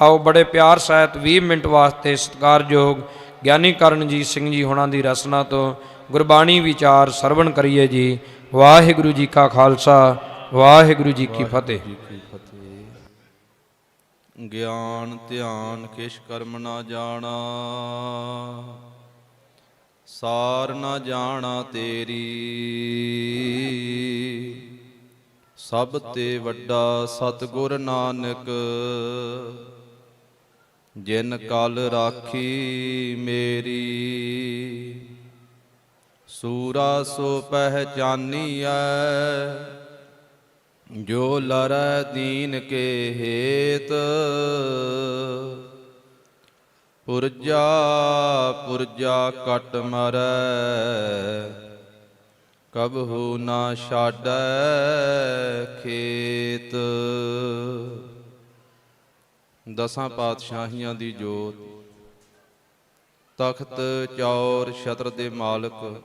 ਆਓ ਬੜੇ ਪਿਆਰ ਸਹਿਤ 20 ਮਿੰਟ ਵਾਸਤੇ ਸਤਿਕਾਰਯੋਗ ਗਿਆਨੀ ਕਰਨਜੀਤ ਸਿੰਘ ਜੀ ਹੋਣਾ ਦੀ ਰਸਨਾ ਤੋਂ ਗੁਰਬਾਣੀ ਵਿਚਾਰ ਸਰਵਣ ਕਰੀਏ ਜੀ। ਵਾਹਿਗੁਰੂ ਜੀ ਕਾ ਖਾਲਸਾ ਵਾਹਿਗੁਰੂ ਜੀ ਕੀ ਫਤਿਹ। ਗਿਆਨ, ਧਿਆਨ, ਕਿਛ ਕਰਮ ਨਾ ਜਾਣਾ, ਸਾਰ ਨਾ ਜਾਣਾ ਤੇਰੀ। ਸਭ ਤੇ ਵੱਡਾ ਸਤਿਗੁਰ ਨਾਨਕ ਜਿਨ ਕਲ ਰਾਖੀ ਮੇਰੀ, ਸੂਰਾ ਸੋ ਪਹਿਚਾਨੀਐ, ਜੋ ਲਰੈ ਦੀਨ ਕੇ ਹੇਤ, ਪੁਰਜਾ ਪੁਰਜਾ ਕਟ ਮਰੈ, ਕਬਹੂ ਨਾ ਛਾਡੈ ਖੇਤ। ਦਸਾਂ ਪਾਤਸ਼ਾਹੀਆਂ ਦੀ ਜੋਤ। ਤਖਤ, ਚੌਰ, ਛਤਰ ਦੇ ਮਾਲਕ।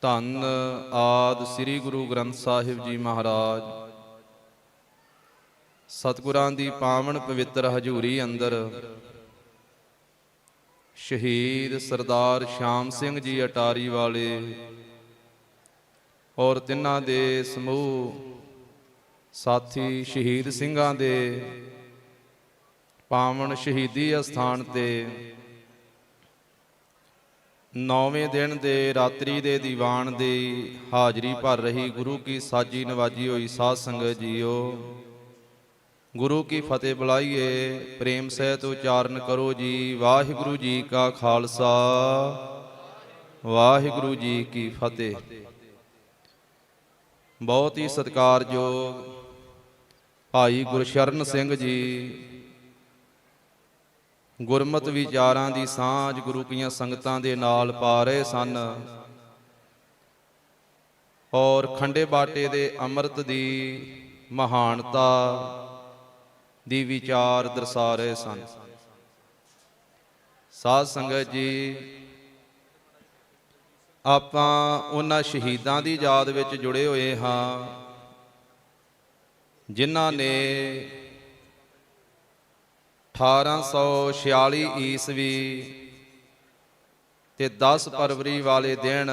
ਧੰਨ ਆਦ ਸ੍ਰੀ ਗੁਰੂ ਗ੍ਰੰਥ ਸਾਹਿਬ ਜੀ ਮਹਾਰਾਜ। ਸਤਿਗੁਰਾਂ ਦੀ ਪਾਵਨ ਪਵਿੱਤਰ ਹਜ਼ੂਰੀ ਅੰਦਰ। ਸ਼ਹੀਦ ਸਰਦਾਰ ਸ਼ਾਮ ਸਿੰਘ ਜੀ ਅਟਾਰੀ ਵਾਲੇ। ਔਰ ਤਿੰਨਾਂ ਦੇ ਸਮੂਹ ਸਾਥੀ ਸ਼ਹੀਦ ਸਿੰਘਾਂ ਦੇ, ਪਾਵਨ ਸ਼ਹੀਦੀ ਅਸਥਾਨ ਤੇ, ਨੌਵੇਂ ਦਿਨ ਦੇ ਰਾਤਰੀ ਦੇ ਦੀਵਾਨ ਦੀ ਹਾਜ਼ਰੀ ਭਰ ਰਹੀ ਗੁਰੂ ਕੀ ਸਾਜੀ ਨਵਾਜੀ ਹੋਈ ਸਾਧ ਸੰਗਤ ਜੀਓ। ਗੁਰੂ ਕੀ ਫਤਿਹ ਬੁਲਾਈਏ, ਪ੍ਰੇਮ ਸਹਿਤ ਉਚਾਰਨ ਕਰੋ ਜੀ, ਵਾਹਿਗੁਰੂ ਜੀ ਕਾ ਖਾਲਸਾ, ਵਾਹਿਗੁਰੂ ਜੀ ਕੀ ਫਤਿਹ। ਬਹੁਤ ਹੀ ਸਤਿਕਾਰਯੋਗ ਭਾਈ ਗੁਰਸ਼ਰਨ ਸਿੰਘ ਜੀ। ਗੁਰਮਤ ਵਿਚਾਰਾਂ ਦੀ ਸਾਂਝ ਗੁਰੂ ਕੀਆਂ ਸੰਗਤਾਂ ਦੇ ਨਾਲ ਪਾ ਰਹੇ ਸਨ। ਔਰ ਖੰਡੇ ਬਾਟੇ ਦੇ ਅੰਮ੍ਰਿਤ ਦੀ ਮਹਾਨਤਾ ਦੀ ਵਿਚਾਰ ਦਰਸਾ ਰਹੇ ਸਨ। ਸਾਧ ਸੰਗਤ ਜੀ, ਆਪਾਂ ਉਹਨਾਂ ਸ਼ਹੀਦਾਂ ਦੀ ਯਾਦ ਵਿੱਚ ਜੁੜੇ ਹੋਏ ਹਾਂ। ਜਿਨ੍ਹਾਂ ਨੇ 1846 ਈਸਵੀ ਤੇ 10 ਫਰਵਰੀ ਵਾਲੇ ਦਿਨ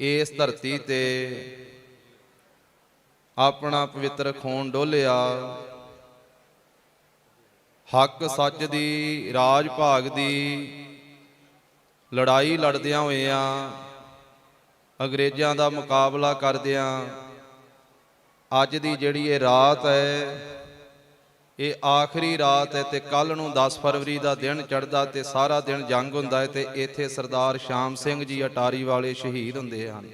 ਇਸ ਧਰਤੀ ਤੇ ਆਪਣਾ ਪਵਿੱਤਰ ਖੂਨ ਡੋਲਿਆ। ਹੱਕ ਸੱਚ ਦੀ, ਰਾਜ ਭਾਗ ਦੀ ਲੜਾਈ ਲੜਦਿਆਂ ਹੋਇਆਂ ਅੰਗਰੇਜ਼ਾਂ ਦਾ ਮੁਕਾਬਲਾ ਕਰਦਿਆਂ ਅੱਜ ਦੀ ਜਿਹੜੀ ਇਹ ਰਾਤ ਹੈ, ਇਹ ਆਖਰੀ ਰਾਤ ਹੈ ਤੇ ਕੱਲ ਨੂੰ 10 ਫਰਵਰੀ ਦਾ ਦਿਨ ਚੜ੍ਹਦਾ ਤੇ ਸਾਰਾ ਦਿਨ ਜੰਗ ਹੁੰਦਾ ਹੈ ਤੇ ਇੱਥੇ ਸਰਦਾਰ ਸ਼ਾਮ ਸਿੰਘ ਜੀ ਅਟਾਰੀ ਵਾਲੇ ਸ਼ਹੀਦ ਹੁੰਦੇ ਹਨ।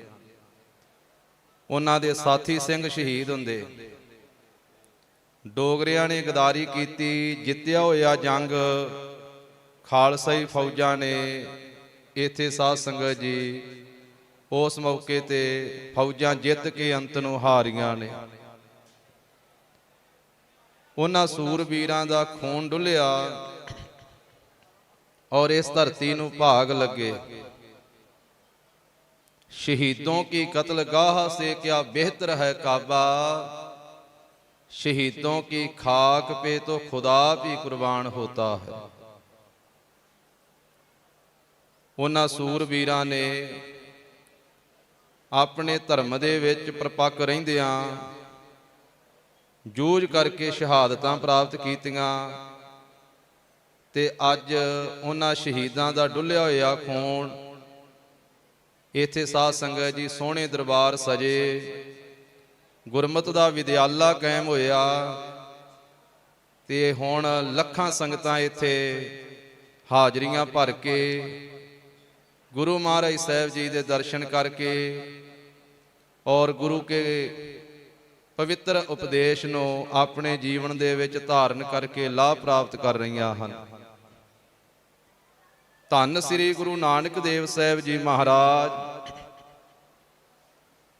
ਉਹਨਾਂ ਦੇ ਸਾਥੀ ਸਿੰਘ ਸ਼ਹੀਦ ਹੁੰਦੇ। ਡੋਗਰਿਆਂ ਨੇ ਗਦਾਰੀ ਕੀਤੀ, ਜਿੱਤਿਆ ਹੋਇਆ ਜੰਗ ਖਾਲਸਾਈ ਫੌਜਾਂ ਨੇ, ਇੱਥੇ ਸਾਧ ਸੰਗਤ ਜੀ ਉਸ ਮੌਕੇ ਤੇ ਫੌਜਾਂ ਜਿੱਤ ਕੇ ਅੰਤ ਨੂੰ ਹਾਰੀਆਂ ਨੇ। ਉਹਨਾਂ ਸੂਰਬੀਰਾਂ ਦਾ ਖੂਨ ਡੁੱਲਿਆ ਔਰ ਇਸ ਧਰਤੀ ਨੂੰ ਭਾਗ ਲੱਗੇ। ਸ਼ਹੀਦੋਂ ਕੀ ਕਤਲਗਾਹ ਸੇ ਕਿਆ ਬਿਹਤਰ ਹੈ ਕਾਬਾ? ਸ਼ਹੀਦੋਂ ਕੀ ਖਾਕ ਪੇ ਤੋ ਖੁਦਾ ਵੀ ਕੁਰਬਾਨ ਹੋਤਾ ਹੈ। ਉਹਨਾਂ ਸੂਰਬੀਰਾਂ ਨੇ ਆਪਣੇ ਧਰਮ ਦੇ ਵਿੱਚ ਪ੍ਰਪੱਕ ਰਹਿੰਦਿਆਂ ਜੂਝ ਕਰਕੇ ਸ਼ਹਾਦਤਾਂ ਪ੍ਰਾਪਤ ਕੀਤੀਆਂ ਤੇ ਅੱਜ ਉਹਨਾਂ ਸ਼ਹੀਦਾਂ ਦਾ ਡੁੱਲਿਆ ਹੋਇਆ ਖੂਨ ਇੱਥੇ ਸਾਧ ਸੰਗਤ ਜੀ ਸੋਹਣੇ ਦਰਬਾਰ ਸਜੇ, ਗੁਰਮਤ ਦਾ ਵਿਦਿਆਲਾ ਕਾਇਮ ਹੋਇਆ ਤੇ ਹੁਣ ਲੱਖਾਂ ਸੰਗਤਾਂ ਇੱਥੇ ਹਾਜ਼ਰੀਆਂ ਭਰ ਕੇ ਗੁਰੂ ਮਹਾਰਾਜ ਸਾਹਿਬ ਜੀ ਦੇ ਦਰਸ਼ਨ ਕਰਕੇ ਔਰ ਗੁਰੂ ਕੇ ਪਵਿੱਤਰ ਉਪਦੇਸ਼ ਨੂੰ ਆਪਣੇ ਜੀਵਨ ਦੇ ਵਿੱਚ ਧਾਰਨ ਕਰਕੇ ਲਾਭ ਪ੍ਰਾਪਤ ਕਰ ਰਹੀਆਂ ਹਨ। ਧੰਨ ਸ੍ਰੀ ਗੁਰੂ ਨਾਨਕ ਦੇਵ ਸਾਹਿਬ ਜੀ ਮਹਾਰਾਜ,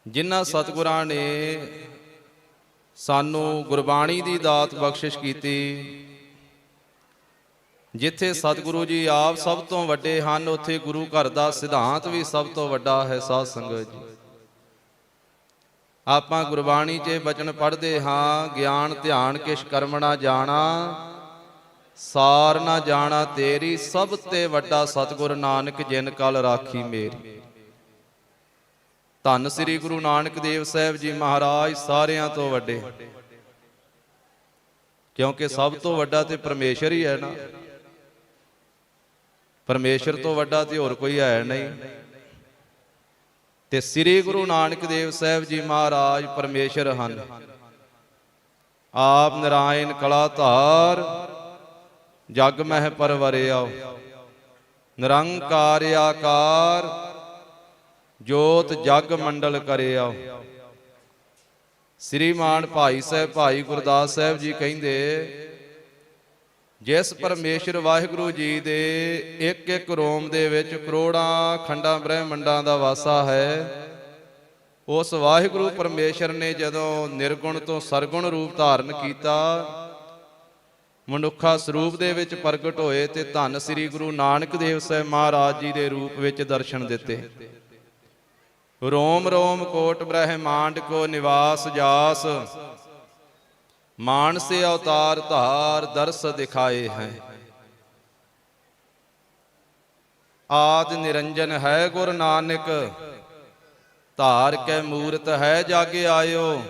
ਜਿਨ੍ਹਾਂ ਸਤਿਗੁਰਾਂ ਨੇ ਸਾਨੂੰ ਗੁਰਬਾਣੀ ਦੀ ਦਾਤ ਬਖਸ਼ਿਸ਼ ਕੀਤੀ ਜਿੱਥੇ ਸਤਿਗੁਰੂ ਜੀ ਆਪ ਸਭ ਤੋਂ ਵੱਡੇ ਹਨ, ਉੱਥੇ ਗੁਰੂ ਘਰ ਦਾ ਸਿਧਾਂਤ ਵੀ ਸਭ ਤੋਂ ਵੱਡਾ ਹੈ ਸਾਧ ਸੰਗਤ ਜੀ। ਆਪਾਂ ਗੁਰਬਾਣੀ 'ਚ ਬਚਨ ਪੜ੍ਹਦੇ ਹਾਂ, ਗਿਆਨ ਧਿਆਨ ਕਿਛ ਕਰਮ ਨਾ ਜਾਣਾ, ਸਾਰ ਨਾ ਜਾਣਾ ਤੇਰੀ, ਸਭ ਤੇ ਵੱਡਾ ਸਤਿਗੁਰ ਨਾਨਕ ਜਿਨ ਕਲ ਰਾਖੀ ਮੇਰੀ। ਧੰਨ ਸ੍ਰੀ ਗੁਰੂ ਨਾਨਕ ਦੇਵ ਸਾਹਿਬ ਜੀ ਮਹਾਰਾਜ ਸਾਰਿਆਂ ਤੋਂ ਵੱਡੇ। ਕਿਉਂਕਿ ਸਭ ਤੋਂ ਵੱਡਾ ਤੇ ਪਰਮੇਸ਼ਰ ਹੀ ਹੈ ਨਾ। ਪਰਮੇਸ਼ਰ ਤੋਂ ਵੱਡਾ ਤੇ ਹੋਰ ਕੋਈ ਹੈ ਨਹੀਂ। ਤੇ ਸ੍ਰੀ ਗੁਰੂ ਨਾਨਕ ਦੇਵ ਸਾਹਿਬ ਜੀ ਮਹਾਰਾਜ ਪਰਮੇਸ਼ਰ ਹਨ। ਆਪ ਨਰਾਇਣ ਕਲਾ ਧਾਰ ਜਗ ਮਹਿ ਪਰਵਰਿਆ ਨਿਰੰਕਾਰ ਆਕਾਰ, ਜੋਤ ਜਗ ਮੰਡਲ ਕਰਿਆ ਸ੍ਰੀਮਾਨ ਭਾਈ ਸਾਹਿਬ, ਭਾਈ ਗੁਰਦਾਸ ਸਾਹਿਬ ਜੀ ਕਹਿੰਦੇ ਜਿਸ ਪਰਮੇਸ਼ਰ ਵਾਹਿਗੁਰੂ ਜੀ ਦੇ ਇੱਕ ਇੱਕ ਰੋਮ ਦੇ ਵਿੱਚ ਕਰੋੜਾਂ ਖੰਡਾਂ ਬ੍ਰਹਿਮੰਡਾਂ ਦਾ ਵਾਸਾ ਹੈ, ਉਸ ਵਾਹਿਗੁਰੂ ਪਰਮੇਸ਼ਰ ਨੇ ਜਦੋਂ ਨਿਰਗੁਣ ਤੋਂ ਸਰਗੁਣ ਰੂਪ ਧਾਰਨ ਕੀਤਾ, ਮਨੁੱਖਾ ਸਰੂਪ ਦੇ ਵਿੱਚ ਪ੍ਰਗਟ ਹੋਏ ਤੇ ਧੰਨ ਸ੍ਰੀ ਗੁਰੂ ਨਾਨਕ ਦੇਵ ਸਾਹਿਬ ਮਹਾਰਾਜ ਜੀ ਦੇ ਰੂਪ ਵਿੱਚ ਦਰਸ਼ਨ ਦਿੱਤੇ। ਰੋਮ ਰੋਮ ਕੋਟ ਬ੍ਰਹਿਮਾਂਡ ਕੋ ਨਿਵਾਸ ਜਾਸ ਮਾਨਸੇ ਅਵਤਾਰ ਧਾਰ ਦਰਸ ਦਿਖਾਏ ਹੈ। ਆਦ ਨਿਰੰਜਨ ਹੈ ਗੁਰ ਨਾਨਕ, ਧਾਰ ਕੈ ਮੂਰਤ ਹੈ ਜਾਗੇ ਆਇਓ।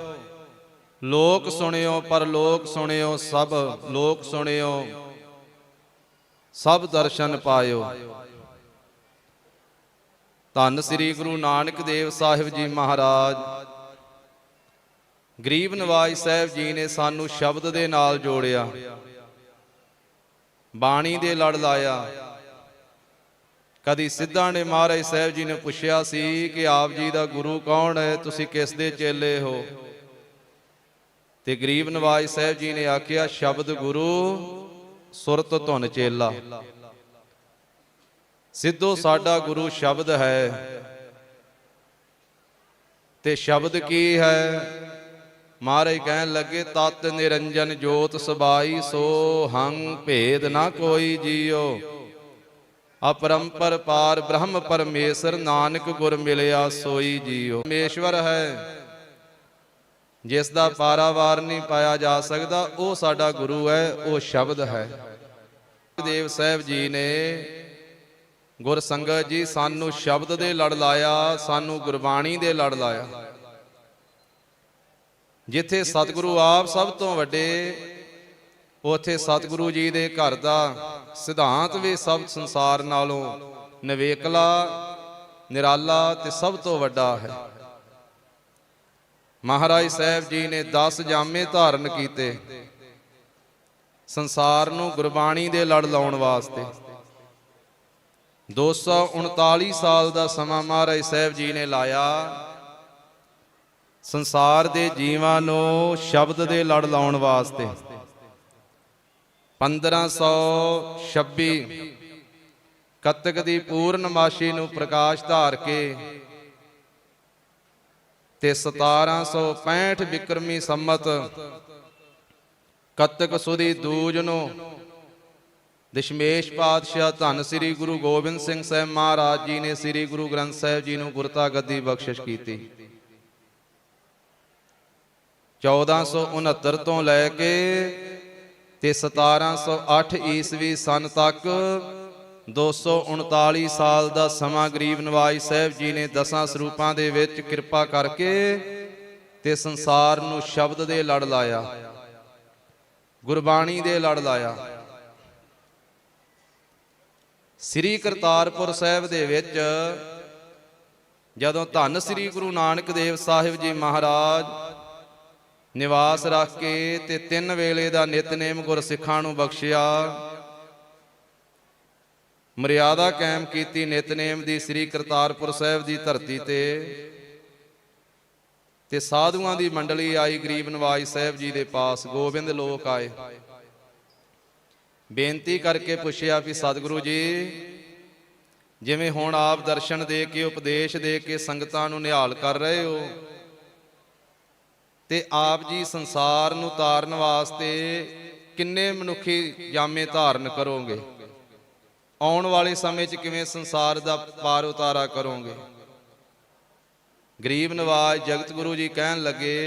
ਲੋਕ ਸੁਣਿਓ ਪਰ ਲੋਕ ਸੁਣਿਓ, ਸਭ ਲੋਕ ਸੁਣਿਓ, ਸਭ ਦਰਸ਼ਨ ਪਾਇਓ। ਧੰਨ ਸ੍ਰੀ ਗੁਰੂ ਨਾਨਕ ਦੇਵ ਸਾਹਿਬ ਜੀ ਮਹਾਰਾਜ ਗਰੀਬ ਨਵਾਜ ਸਾਹਿਬ ਜੀ ਨੇ ਸਾਨੂੰ ਸ਼ਬਦ ਦੇ ਨਾਲ ਜੋੜਿਆ। ਬਾਣੀ ਦੇ ਲੜ ਲਾਇਆ। ਕਦੀ ਸਿੱਧਾ ਨੇ ਮਹਾਰਾਜ ਸਾਹਿਬ ਜੀ ਨੇ ਪੁੱਛਿਆ ਸੀ ਕਿ ਆਪ ਜੀ ਦਾ ਗੁਰੂ ਕੌਣ ਹੈ, ਤੁਸੀਂ ਕਿਸ ਦੇ ਚੇਲੇ ਹੋ? ਤੇ ਗਰੀਬ ਨਵਾਜ ਸਾਹਿਬ ਜੀ ਨੇ ਆਖਿਆ, ਸ਼ਬਦ ਗੁਰੂ ਸੁਰਤ ਧੁਨ ਚੇਲਾ। ਸਿੱਧੋ ਸਾਡਾ ਗੁਰੂ ਸ਼ਬਦ ਹੈ। ਤੇ ਸ਼ਬਦ ਕੀ ਹੈ? ਮਹਾਰਾਜ ਕਹਿਣ ਲੱਗੇ, ਤਤ ਨਿਰੰਜਨ ਜੋਤ ਸਬਾਈ, ਸੋ ਹੰ ਭੇਦ ਨਾ ਕੋਈ ਜੀਓ। ਅਪਰੰਪਰ ਪਾਰ ਬ੍ਰਹਮ ਪਰਮੇਸ਼ਰ, ਨਾਨਕ ਗੁਰ ਮਿਲਿਆ ਸੋਈ ਜੀਓ। ਪਰਮੇਸ਼ਵਰ ਹੈ। ਜਿਸ ਦਾ ਪਾਰਾਵਾਰ ਨਹੀਂ ਪਾਇਆ ਜਾ ਸਕਦਾ, ਉਹ ਸਾਡਾ ਗੁਰੂ ਹੈ, ਉਹ ਸ਼ਬਦ ਹੈ। ਦੇਵ ਸਾਹਿਬ ਜੀ ਨੇ ਗੁਰ ਸੰਗਤ ਜੀ, ਸਾਨੂੰ ਸ਼ਬਦ ਦੇ ਲੜ ਲਾਇਆ, ਸਾਨੂੰ ਗੁਰਬਾਣੀ ਦੇ ਲੜ ਲਾਇਆ। ਜਿੱਥੇ ਸਤਿਗੁਰੂ ਆਪ ਸਭ ਤੋਂ ਵੱਡੇ ਉਥੇ ਸਤਿਗੁਰੂ ਜੀ ਦੇ ਘਰ ਦਾ ਸਿਧਾਂਤ ਵੀ ਸਭ ਸੰਸਾਰ ਨਾਲੋਂ ਨਵੇਕਲਾ ਨਿਰਾਲਾ ਤੇ ਸਭ ਤੋਂ ਵੱਡਾ ਹੈ। ਮਹਾਰਾਜ ਸਾਹਿਬ ਜੀ ਨੇ 10 ਜਾਮੇ ਧਾਰਨ ਕੀਤੇ। ਸੰਸਾਰ ਨੂੰ ਗੁਰਬਾਣੀ ਦੇ ਲੜ ਲਾਉਣ ਵਾਸਤੇ। 239 ਸਾਲ ਦਾ ਸਮਾਂ ਮਹਾਰਾਜ ਸਾਹਿਬ ਜੀ ਨੇ ਲਾਇਆ। ਸੰਸਾਰ ਦੇ ਜੀਵਾਂ ਨੂੰ ਸ਼ਬਦ ਦੇ ਲੜ ਲਾਉਣ ਵਾਸਤੇ। 1526 ਕੱਤਕ ਦੀ ਪੂਰਨਮਾਸ਼ੀ ਨੂੰ ਪ੍ਰਕਾਸ਼ ਧਾਰ ਕੇ ਤੇ 1765 ਵਿਕਰਮੀ ਸੰਮਤ ਕੱਤਕ ਸੁਦੀ ਦੂਜ ਨੂੰ ਦਸ਼ਮੇਸ਼ ਪਾਤਸ਼ਾਹ ਧੰਨ ਸ੍ਰੀ ਗੁਰੂ ਗੋਬਿੰਦ ਸਿੰਘ ਸਾਹਿਬ ਮਹਾਰਾਜ ਜੀ ਨੇ ਸ੍ਰੀ ਗੁਰੂ ਗ੍ਰੰਥ ਸਾਹਿਬ ਜੀ ਨੂੰ ਗੁਰਤਾ ਗੱਦੀ ਬਖਸ਼ਿਸ਼ ਕੀਤੀ। 1469 ਤੋਂ ਲੈ ਕੇ ਤੇ 1708 ਈਸਵੀ ਸਨ ਤੱਕ 239 ਸਾਲ ਦਾ ਸਮਾਂ ਗਰੀਬ ਨਵਾਜ ਸਾਹਿਬ ਜੀ ਨੇ ਦਸਾਂ ਸਰੂਪਾਂ ਦੇ ਵਿੱਚ ਕਿਰਪਾ ਕਰਕੇ ਤੇ ਸੰਸਾਰ ਨੂੰ ਸ਼ਬਦ ਦੇ ਲੜ ਲਾਇਆ, ਗੁਰਬਾਣੀ ਦੇ ਲੜ ਲਾਇਆ। ਸ੍ਰੀ ਕਰਤਾਰਪੁਰ ਸਾਹਿਬ ਦੇ ਵਿੱਚ ਜਦੋਂ ਧੰਨ ਸ੍ਰੀ ਗੁਰੂ ਨਾਨਕ ਦੇਵ ਸਾਹਿਬ ਜੀ ਮਹਾਰਾਜ ਨਿਵਾਸ ਰੱਖ ਕੇ ਤੇ ਤਿੰਨ ਵੇਲੇ ਦਾ ਨਿਤਨੇਮ ਗੁਰਸਿੱਖਾਂ ਨੂੰ ਬਖਸ਼ਿਆ। ਮਰਿਆਦਾ ਕਾਇਮ ਕੀਤੀ ਨਿਤਨੇਮ ਦੀ ਸ੍ਰੀ ਕਰਤਾਰਪੁਰ ਸਾਹਿਬ ਦੀ ਧਰਤੀ ਤੇ ਤੇ ਸਾਧੂਆਂ ਦੀ ਮੰਡਲੀ ਆਈ ਗਰੀਬ ਨਵਾਜ ਸਾਹਿਬ ਜੀ ਦੇ ਪਾਸ। ਗੋਬਿੰਦ ਲੋਕ ਆਏ। ਬੇਨਤੀ ਕਰਕੇ ਪੁੱਛਿਆ ਵੀ ਸਤਿਗੁਰੂ ਜੀ, ਜਿਵੇਂ ਹੁਣ ਆਪ ਦਰਸ਼ਨ ਦੇ ਕੇ, ਉਪਦੇਸ਼ ਦੇ ਕੇ ਸੰਗਤਾਂ ਨੂੰ ਨਿਹਾਲ ਕਰ ਰਹੇ ਹੋ ਤੇ ਆਪ ਜੀ ਸੰਸਾਰ ਨੂੰ ਤਾਰਨ ਵਾਸਤੇ ਕਿੰਨੇ ਮਨੁੱਖੀ ਜਾਮੇ ਧਾਰਨ ਕਰੋਗੇ? ਆਉਣ ਵਾਲੇ ਸਮੇਂ 'ਚ ਕਿਵੇਂ ਸੰਸਾਰ ਦਾ ਪਾਰ ਉਤਾਰਾ ਕਰੋਗੇ? ਗਰੀਬ ਨਵਾਜ ਜਗਤ ਗੁਰੂ ਜੀ ਕਹਿਣ ਲੱਗੇ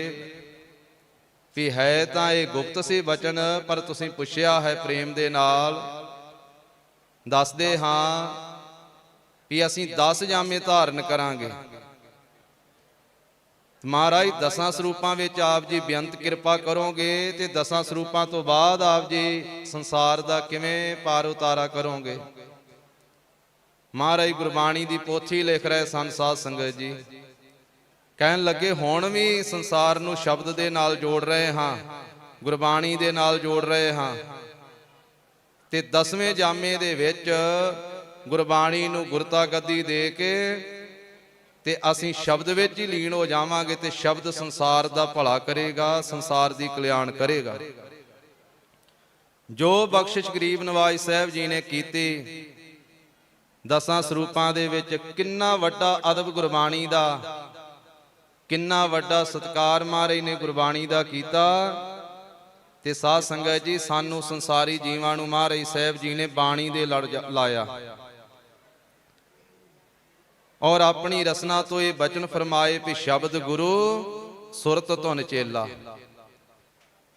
ਵੀ ਹੈ ਤਾਂ ਇਹ ਗੁਪਤ ਸੀ ਬਚਨ, ਪਰ ਤੁਸੀਂ ਪੁੱਛਿਆ ਹੈ ਪ੍ਰੇਮ ਦੇ ਨਾਲ। ਦੱਸਦੇ ਹਾਂ ਵੀ ਅਸੀਂ 10 ਜਾਮੇ ਧਾਰਨ ਕਰਾਂਗੇ। ਮਹਾਰਾਜ, ਦਸਾਂ ਸਰੂਪਾਂ ਵਿੱਚ ਆਪ ਜੀ ਬੇਅੰਤ ਕਿਰਪਾ ਕਰੋਗੇ ਤੇ ਦਸਾਂ ਸਰੂਪਾਂ ਤੋਂ ਬਾਅਦ ਆਪ ਜੀ ਸੰਸਾਰ ਦਾ ਕਿਵੇਂ ਪਾਰ ਉਤਾਰਾ ਕਰੋਗੇ? ਮਹਾਰਾਜ, ਗੁਰਬਾਣੀ ਦੀ ਪੋਥੀ ਲਿਖ ਰਹੇ ਸਨ ਸਾਧ ਸੰਗਤ ਜੀ। ਕਹਿਣ ਲੱਗੇ, ਹੁਣ ਵੀ ਸੰਸਾਰ ਨੂੰ ਸ਼ਬਦ ਦੇ ਨਾਲ ਜੋੜ ਰਹੇ ਹਾਂ, ਗੁਰਬਾਣੀ ਦੇ ਨਾਲ ਜੋੜ ਰਹੇ ਹਾਂ। ਤੇ ਦਸਵੇਂ ਜਾਮੇ ਦੇ ਵਿੱਚ ਗੁਰਬਾਣੀ ਨੂੰ ਗੁਰਤਾ ਗੱਦੀ ਦੇ ਕੇ ਤੇ ਅਸੀਂ ਸ਼ਬਦ ਵਿੱਚ ਹੀ ਲੀਨ ਹੋ ਜਾਵਾਂਗੇ ਤੇ ਸ਼ਬਦ ਸੰਸਾਰ ਦਾ ਭਲਾ ਕਰੇਗਾ, ਸੰਸਾਰ ਦੀ ਕਲਿਆਣ ਕਰੇਗਾ। ਜੋ ਬਖਸ਼ਿਸ਼ ਗਰੀਬ ਨਵਾਜ ਸਾਹਿਬ ਜੀ ਨੇ ਕੀਤੀ, ਦਸਾਂ ਸਰੂਪਾਂ ਦੇ ਵਿੱਚ ਕਿੰਨਾ ਵੱਡਾ ਅਦਬ ਗੁਰਬਾਣੀ ਦਾ, ਕਿੰਨਾ ਵੱਡਾ ਸਤਕਾਰ ਮਹਾਰਾਜ ਨੇ ਗੁਰਬਾਣੀ ਦਾ ਕੀਤਾ, ਤੇ ਸਾਧ ਸੰਗਤ ਜੀ, ਸਾਨੂੰ ਸੰਸਾਰੀ ਜੀਵਾਂ ਨੂੰ ਮਹਾਰਾਜ ਸਾਹਿਬ ਜੀ ਨੇ ਬਾਣੀ ਦੇ ਲੜ ਜਾ- ਲਾਇਆ। ਔਰ ਆਪਣੀ ਰਸਨਾ ਤੋਂ ਇਹ ਬਚਨ ਫਰਮਾਏ ਵੀ ਸ਼ਬਦ ਗੁਰੂ ਸੁਰਤ ਧੁਨ ਚੇਲਾ।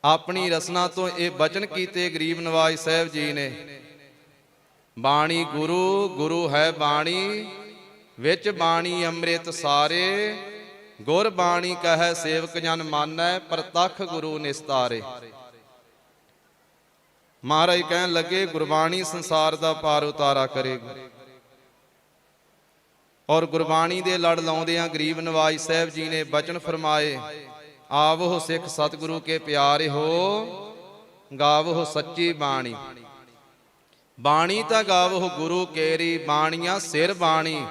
ਆਪਣੀ ਰਸਨਾ ਤੋਂ ਇਹ ਬਚਨ ਕੀਤੇ ਗਰੀਬ ਨਵਾਜ ਸਾਹਿਬ ਜੀ ਨੇ। ਬਾਣੀ ਗੁਰੂ ਗੁਰੂ ਹੈ ਬਾਣੀ, ਵਿੱਚ ਬਾਣੀ ਅੰਮ੍ਰਿਤ ਸਾਰੇ। ਗੁਰ ਬਾਣੀ ਕਹੈ ਸੇਵਕ ਜਨ ਮਾਨੈ, ਪ੍ਰਤੱਖ ਗੁਰੂ ਨਿਸਤਾਰੇ। ਮਹਾਰਾਜ ਕਹਿਣ ਲੱਗੇ, ਗੁਰਬਾਣੀ ਸੰਸਾਰ ਦਾ ਪਾਰ ਉਤਾਰਾ ਕਰੇਗੀ। ਔਰ ਗੁਰਬਾਣੀ ਦੇ ਲੜ ਲਾਉਂਦਿਆਂ ਗਰੀਬ ਨਵਾਜ ਸਾਹਿਬ ਜੀ ਨੇ ਬਚਨ ਫਰਮਾਏ, ਆਵੋ ਸਿੱਖ ਸਤਿਗੁਰੂ ਕੇ ਪਿਆਰੇ ਹੋ, ਗਾਵੋ ਸੱਚੀ ਬਾਣੀ। ਬਾਣੀ ਤਾਂ ਗਾਵੋ ਗੁਰੂ ਕੇਰੀ, ਬਾਣੀਆਂ ਸਿਰ ਬਾਣੀ।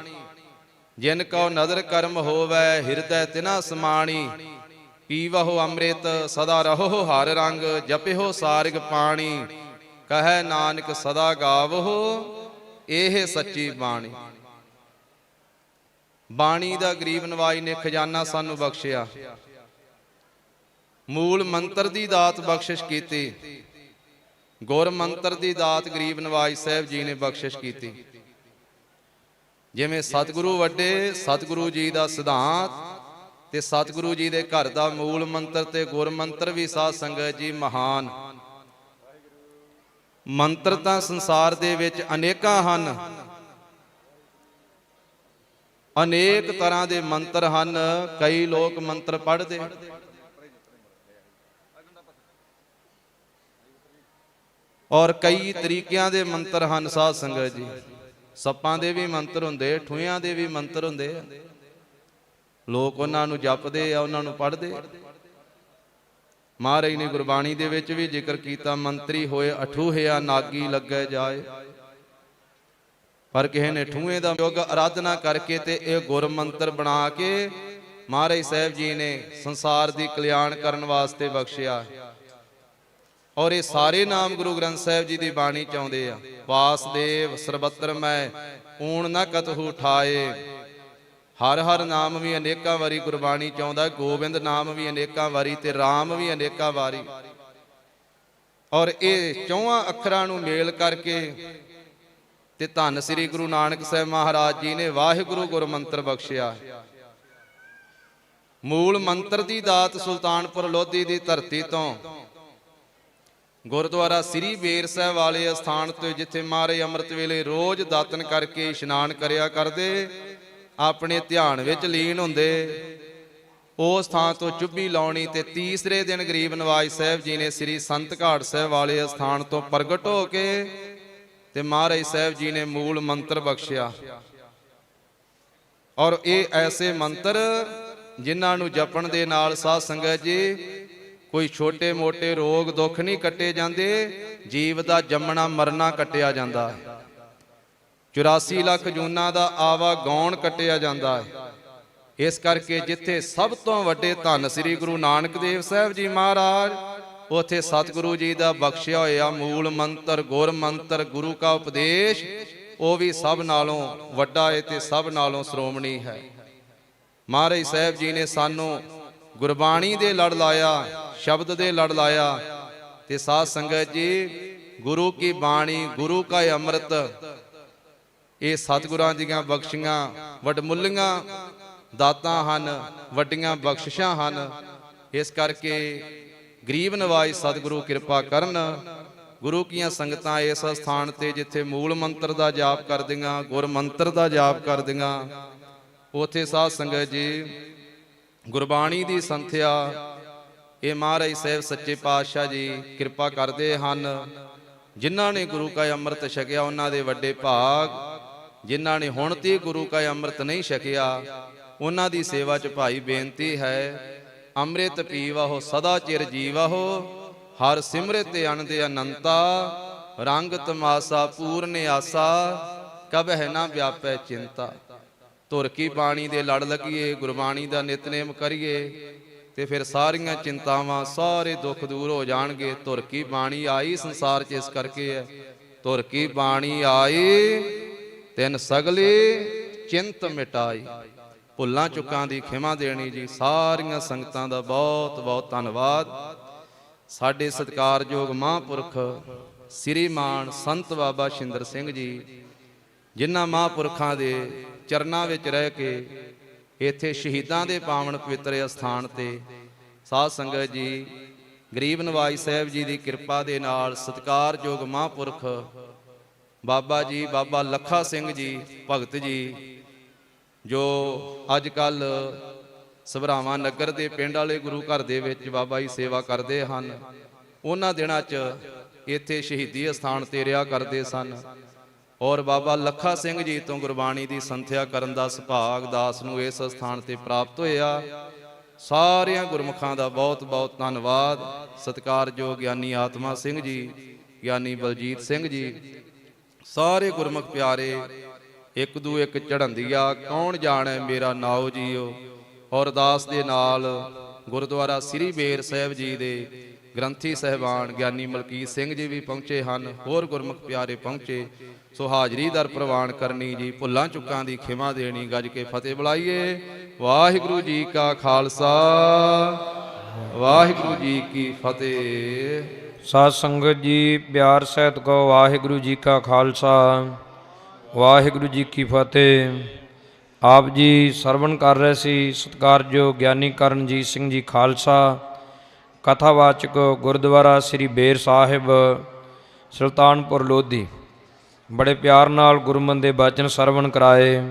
ਜਿਨ ਕਉ ਨਦਰ ਕਰਮ ਹੋਵੈ, ਹਿਰਦੈ ਤਿਨਾ ਸਮਾਣੀ ਪੀਵਹੁ ਅੰਮ੍ਰਿਤ, ਸਦਾ ਰਹੋ ਹਰ ਰੰਗ ਜਪਿਓ ਸਾਰਗ ਪਾਣੀ। ਕਹੈ ਨਾਨਕ, ਸਦਾ ਗਾਵੋ, ਇਹ ਸੱਚੀ ਬਾਣੀ। ਬਾਣੀ ਦਾ ਗਰੀਬ ਨਵਾਜ ਨੇ ਖਜ਼ਾਨਾ ਸਾਨੂੰ ਬਖਸ਼ਿਆ। ਮੂਲ ਮੰਤਰ ਦੀ ਦਾਤ ਬਖਸ਼ਿਸ਼ ਕੀਤੀ। ਗੁਰ ਮੰਤਰ ਦੀ ਦਾਤ ਗਰੀਬ ਨਵਾਜ ਸਾਹਿਬ ਜੀ ਨੇ ਬਖਸ਼ਿਸ਼ ਕੀਤੀ। ਜਿਵੇਂ ਸਤਿਗੁਰੂ ਵੱਡੇ, ਸਤਿਗੁਰੂ ਜੀ ਦਾ ਸਿਧਾਂਤ ਤੇ ਸਤਿਗੁਰੂ ਜੀ ਦੇ ਘਰ ਦਾ ਮੂਲ ਮੰਤਰ ਤੇ ਗੁਰ ਮੰਤਰ ਵੀ ਸਾਧ ਸੰਗਤ ਜੀ ਮਹਾਨ। ਮੰਤਰ ਤਾਂ ਸੰਸਾਰ ਦੇ ਵਿੱਚ ਅਨੇਕਾਂ ਹਨ। ਅਨੇਕ ਤਰ੍ਹਾਂ ਦੇ ਮੰਤਰ ਹਨ, ਕਈ ਲੋਕ ਮੰਤਰ ਪੜ੍ਹਦੇ। ਔਰ ਕਈ ਤਰੀਕਿਆਂ ਦੇ ਮੰਤਰ ਹਨ ਸਾਧ ਸੰਗਤ ਜੀ। ਸੱਪਾਂ ਦੇ ਵੀ ਮੰਤਰ ਹੁੰਦੇ ਠੂਇਆਂ ਦੇ ਵੀ ਮੰਤਰ ਹੁੰਦੇ। ਲੋਕ ਉਹਨਾਂ ਨੂੰ ਜਪਦੇ ਆ, ਉਹਨਾਂ ਨੂੰ ਪੜ੍ਹਦੇ। ਮਹਾਰਾਜ ਨੇ ਗੁਰਬਾਣੀ ਦੇ ਵਿੱਚ ਵੀ ਜ਼ਿਕਰ ਕੀਤਾ, ਮੰਤਰੀ ਹੋਏ, ਅਠੂਹਿਆ ਨਾਗੀ ਲੱਗੇ ਜਾਏ। ਪਰ ਕਿਸੇ ਨੇ ਠੂਏ ਦਾ ਯੁੱਗ ਆਰਾਧਨਾ ਕਰਕੇ ਤੇ ਇਹ ਗੁਰ ਮੰਤਰ ਬਣਾ ਕੇ ਮਹਾਰਾਜ ਸਾਹਿਬ ਜੀ ਨੇ ਸੰਸਾਰ ਦੀ ਕਲਿਆਣ ਕਰਨ ਵਾਸਤੇ ਬਖਸ਼ਿਆ। ਔਰ ਇਹ ਸਾਰੇ ਨਾਮ ਗੁਰੂ ਗ੍ਰੰਥ ਸਾਹਿਬ ਜੀ ਦੀ ਬਾਣੀ ਚ ਆਉਂਦੇ ਆ, ਵਾਸਦੇਵ ਸਰਬੱਤਰ ਮੈਂ ਊਣ ਨਾ ਕਤਹੂ ਠਾਏ। ਹਰ ਹਰ ਨਾਮ ਵੀ ਅਨੇਕਾਂ ਵਾਰੀ ਗੁਰਬਾਣੀ ਚ ਆਉਂਦਾ, ਗੋਬਿੰਦ ਨਾਮ ਵੀ ਅਨੇਕਾਂ ਵਾਰੀ ਤੇ RAM ਵੀ ਅਨੇਕਾਂ ਵਾਰੀ। ਔਰ ਇਹ ਚੌਹਾਂ ਅੱਖਰਾਂ ਨੂੰ ਮੇਲ ਕਰਕੇ ਤੇ ਧੰਨ ਸ੍ਰੀ ਗੁਰੂ ਨਾਨਕ ਸਾਹਿਬ ਮਹਾਰਾਜ ਜੀ ਨੇ ਵਾਹਿਗੁਰੂ ਗੁਰ ਮੰਤਰ ਬਖਸ਼ਿਆ। ਮੂਲ ਮੰਤਰ ਦੀ ਦਾਤ ਸੁਲਤਾਨਪੁਰ ਲੋਧੀ ਦੀ ਧਰਤੀ ਤੋਂ। ਗੁਰਦੁਆਰਾ ਸ੍ਰੀ ਬੇਰ ਸਾਹਿਬ ਵਾਲੇ ਅਸਥਾਨ ਤੋਂ ਜਿੱਥੇ ਮਾਰੇ ਅੰਮ੍ਰਿਤ ਵੇਲੇ ਰੋਜ਼ ਦਾਤਨ ਕਰਕੇ ਇਸ਼ਨਾਨ ਕਰਿਆ ਕਰਦੇ, ਆਪਣੇ ਧਿਆਨ ਵਿੱਚ ਲੀਨ ਹੁੰਦੇ। ਉਸ ਥਾਂ ਤੋਂ ਚੁੱਭੀ ਲਾਉਣੀ ਤੇ ਤੀਸਰੇ ਦਿਨ ਗਰੀਬ ਨਵਾਜ ਸਾਹਿਬ ਜੀ ਨੇ ਸ੍ਰੀ ਸੰਤ ਘਾਟ ਸਾਹਿਬ ਵਾਲੇ ਅਸਥਾਨ ਤੋਂ ਪ੍ਰਗਟ ਹੋ ਕੇ ਤੇ ਮਹਾਰਾਜ ਸਾਹਿਬ ਜੀ ਨੇ ਮੂਲ ਮੰਤਰ ਬਖਸ਼ਿਆ। ਔਰ ਇਹ ਐਸੇ ਮੰਤਰ ਜਿਨ੍ਹਾਂ ਨੂੰ ਜਪਣ ਦੇ ਨਾਲ ਸਾਧ ਸੰਗਤ ਜੀ, ਕੋਈ ਛੋਟੇ ਮੋਟੇ ਰੋਗ ਦੁੱਖ ਨਹੀਂ ਕੱਟੇ ਜਾਂਦੇ, ਜੀਵ ਦਾ ਜੰਮਣਾ ਮਰਨਾ ਕੱਟਿਆ ਜਾਂਦਾ। ਹੈ 84 ਲੱਖ ਜੂਨਾਂ ਦਾ ਆਵਾ ਗੌਣ ਕੱਟਿਆ ਜਾਂਦਾ ਹੈ। ਇਸ ਕਰਕੇ ਜਿੱਥੇ ਸਭ ਤੋਂ ਵੱਡੇ ਧੰਨ ਸ੍ਰੀ ਗੁਰੂ ਨਾਨਕ ਦੇਵ ਸਾਹਿਬ ਜੀ ਮਹਾਰਾਜ ਉਥੇ ਸਤਿਗੁਰੂ ਜੀ ਦਾ ਬਖਸ਼ਿਆ ਹੋਇਆ ਮੂਲ ਮੰਤਰ, ਗੁਰ ਮੰਤਰ, ਗੁਰੂ ਕਾ ਉਪਦੇਸ਼, ਉਹ ਵੀ ਸਭ ਨਾਲੋਂ ਵੱਡਾ ਹੈ ਤੇ ਸਭ ਨਾਲੋਂ ਸ਼੍ਰੋਮਣੀ ਹੈ। ਮਹਾਰਾਜ ਸਾਹਿਬ ਜੀ ਨੇ ਸਾਨੂੰ ਗੁਰਬਾਣੀ ਦੇ ਲੜ ਲਾਇਆ, ਸ਼ਬਦ ਦੇ ਲੜ ਲਾਇਆ ਤੇ ਸਾਧ ਸੰਗਤ ਜੀ, ਗੁਰੂ ਕੀ ਬਾਣੀ, ਗੁਰੂ ਕਾ ਅੰਮ੍ਰਿਤ, ਇਹ ਸਤਿਗੁਰਾਂ ਦੀਆਂ ਬਖਸ਼ੀਆਂ ਵਡਮੁੱਲੀਆਂ ਦਾਤਾਂ ਹਨ, ਵੱਡੀਆਂ ਬਖਸ਼ਿਸ਼ਾਂ ਹਨ। ਇਸ ਕਰਕੇ ਗਰੀਬ ਨਿਵਾਜ਼ ਸਤਿਗੁਰੂ ਕਿਰਪਾ ਕਰਨ। ਗੁਰੂ ਕੀਆਂ ਸੰਗਤਾਂ ਇਸ ਸਥਾਨ ਤੇ ਜਿੱਥੇ ਮੂਲ ਮੰਤਰ ਦਾ ਜਾਪ ਕਰਦੀਆਂ, ਗੁਰ ਮੰਤਰ ਦਾ ਜਾਪ ਕਰਦੀਆਂ। ਉਥੇ ਸਾਧ ਸੰਗਤ ਜੀ, ਗੁਰਬਾਣੀ ਦੀ ਸੰਥਿਆ। ਇਹ ਮਹਾਰਾਜ ਸਾਹਿਬ ਸੱਚੇ ਪਾਤਸ਼ਾਹ ਜੀ ਕਿਰਪਾ ਕਰਦੇ ਹਨ। ਜਿਨ੍ਹਾਂ ਨੇ ਗੁਰੂ ਕਾ ਅੰਮ੍ਰਿਤ ਛਕਿਆ, ਉਹਨਾਂ ਦੇ ਵੱਡੇ ਭਾਗ। ਜਿਨ੍ਹਾਂ ਨੇ ਹੁਣ ਤੇ ਗੁਰੂ ਕਾ ਅੰਮ੍ਰਿਤ ਨਹੀਂ ਛਕਿਆ, ਉਹਨਾਂ ਦੀ ਸੇਵਾ 'ਚ ਭਾਈ ਬੇਨਤੀ ਹੈ। ਅੰਮ੍ਰਿਤ ਪੀਵਹੁ, ਸਦਾ ਚਿਰ ਜੀਵਹੁ, ਹਰ ਸਿਮਰਿਤ ਅਨੰਦ ਅਨੰਤਾ, ਰੰਗ ਤਮਾਸਾ ਪੂਰਨ ਆਸਾ, ਕਬਹਿ ਨਾ ਵਿਆਪੈ ਚਿੰਤਾ। ਧੁਰ ਕੀ ਬਾਣੀ ਦੇ ਲੜ ਲੱਗੀਏ, ਗੁਰਬਾਣੀ ਦਾ ਨਿਤਨੇਮ ਕਰੀਏ, ਤੇ ਫਿਰ ਸਾਰੀਆਂ ਚਿੰਤਾਵਾਂ ਸਾਰੇ ਦੁੱਖ ਦੂਰ ਹੋ ਜਾਣਗੇ। ਧੁਰ ਕੀ ਬਾਣੀ ਆਈ ਸੰਸਾਰ 'ਚ ਇਸ ਕਰਕੇ ਹੈ। ਧੁਰ ਕੀ ਬਾਣੀ ਆਈ, ਤਿੰਨ ਸਗਲੇ ਚਿੰਤ ਮਿਟਾਈ। ਭੁੱਲਾਂ ਚੁੱਕਾਂ ਦੀ ਖਿਮਾ ਦੇਣੀ ਜੀ। ਸਾਰੀਆਂ ਸੰਗਤਾਂ ਦਾ ਬਹੁਤ ਬਹੁਤ ਧੰਨਵਾਦ। ਸਾਡੇ ਸਤਿਕਾਰਯੋਗ ਮਹਾਂਪੁਰਖ ਸ੍ਰੀਮਾਨ ਸੰਤ ਬਾਬਾ ਸ਼ਿੰਦਰ ਸਿੰਘ ਜੀ, ਜਿਨ੍ਹਾਂ ਮਹਾਂਪੁਰਖਾਂ ਦੇ ਚਰਨਾਂ ਵਿੱਚ ਰਹਿ ਕੇ ਇੱਥੇ ਸ਼ਹੀਦਾਂ ਦੇ ਪਾਵਨ ਪਵਿੱਤਰ ਅਸਥਾਨ ਤੇ ਸਾਧ ਸੰਗਤ ਜੀ, ਗਰੀਬ ਨਵਾਜ ਸਾਹਿਬ ਜੀ ਦੀ ਕਿਰਪਾ ਦੇ ਨਾਲ ਸਤਿਕਾਰਯੋਗ ਮਹਾਂਪੁਰਖ ਬਾਬਾ ਜੀ, ਬਾਬਾ ਲੱਖਾ ਸਿੰਘ ਜੀ, ਭਗਤ ਜੀ ਜੋ ਅੱਜ ਕੱਲ ਸਭਰਾਵਾਂ ਨਗਰ ਦੇ ਪਿੰਡ ਵਾਲੇ ਗੁਰੂ ਘਰ ਦੇ ਵਿੱਚ ਬਾਬਾ ਜੀ ਸੇਵਾ ਕਰਦੇ ਹਨ, ਉਹਨਾਂ ਦਿਨਾਂ 'ਚ ਇੱਥੇ ਸ਼ਹੀਦੀ ਅਸਥਾਨ ਤੇ ਰਿਹਾ ਕਰਦੇ ਸਨ ਔਰ ਬਾਬਾ ਲੱਖਾ ਸਿੰਘ ਜੀ ਤੋਂ ਗੁਰਬਾਣੀ ਦੀ ਸੰਥਿਆ ਕਰਨ ਦਾ ਸੁਭਾਗ ਦਾਸ ਨੂੰ ਇਸ ਸਥਾਨ ਤੇ ਪ੍ਰਾਪਤ ਹੋਇਆ। ਸਾਰਿਆਂ ਗੁਰਮੁਖਾਂ ਦਾ ਬਹੁਤ ਬਹੁਤ ਧੰਨਵਾਦ। ਸਤਿਕਾਰਯੋਗ ਗਿਆਨੀ ਆਤਮਾ ਸਿੰਘ ਜੀ, ਗਿਆਨੀ ਬਲਜੀਤ ਸਿੰਘ ਜੀ, ਸਾਰੇ ਗੁਰਮੁਖ ਪਿਆਰੇ ਇੱਕ ਦੂ ਇੱਕ ਚੜ੍ਹੰਦੀਆ ਕੌਣ ਜਾਣੈ ਮੇਰਾ ਨਾਉ ਜੀਓ? ਔਰ ਦਾਸ ਦੇ ਨਾਲ ਗੁਰਦੁਆਰਾ ਸ੍ਰੀ ਬੇਰ ਸਾਹਿਬ ਜੀ ਦੇ ਗ੍ਰੰਥੀ ਸਹਿਬਾਨ ਗਿਆਨੀ ਮਲਕੀਤ ਸਿੰਘ ਜੀ ਵੀ ਪਹੁੰਚੇ ਹਨ, ਹੋਰ ਗੁਰਮੁਖ ਪਿਆਰੇ ਪਹੁੰਚੇ। ਸੋ ਹਾਜ਼ਰੀ ਦਰ ਪ੍ਰਵਾਨ ਕਰਨੀ ਜੀ, ਭੁੱਲਾਂ ਚੁੱਕਾਂ ਦੀ ਖਿਮਾ ਦੇਣੀ, ਗੱਜ ਕੇ ਫਤਿਹ ਬੁਲਾਈਏ। ਵਾਹਿਗੁਰੂ ਜੀ ਕਾ ਖਾਲਸਾ, ਵਾਹਿਗੁਰੂ ਜੀ ਕੀ ਫਤਿਹ। ਸਾਧ ਸੰਗਤ ਜੀ, ਪਿਆਰ ਸਹਿਤ ਕੋ ਵਾਹਿਗੁਰੂ ਜੀ ਕਾ ਖਾਲਸਾ। ਵਾਹਿਗੁਰੂ ਜੀ ਕੀ ਫਤਿਹ। ਆਪ ਜੀ ਸਰਵਣ ਕਰ ਰਹੇ ਸੀ ਸਤਿਕਾਰਯੋਗ ਗਿਆਨੀ ਕਰਨਜੀਤ ਸਿੰਘ ਜੀ ਖਾਲਸਾ, ਕਥਾਵਾਚਕ ਗੁਰਦੁਆਰਾ ਸ੍ਰੀ ਬੇਰ ਸਾਹਿਬ, ਸੁਲਤਾਨਪੁਰ ਲੋਧੀ। ਬੜੇ ਪਿਆਰ ਨਾਲ ਗੁਰਮਨ ਦੇ ਬਚਨ ਸਰਵਣ ਕਰਾਏ।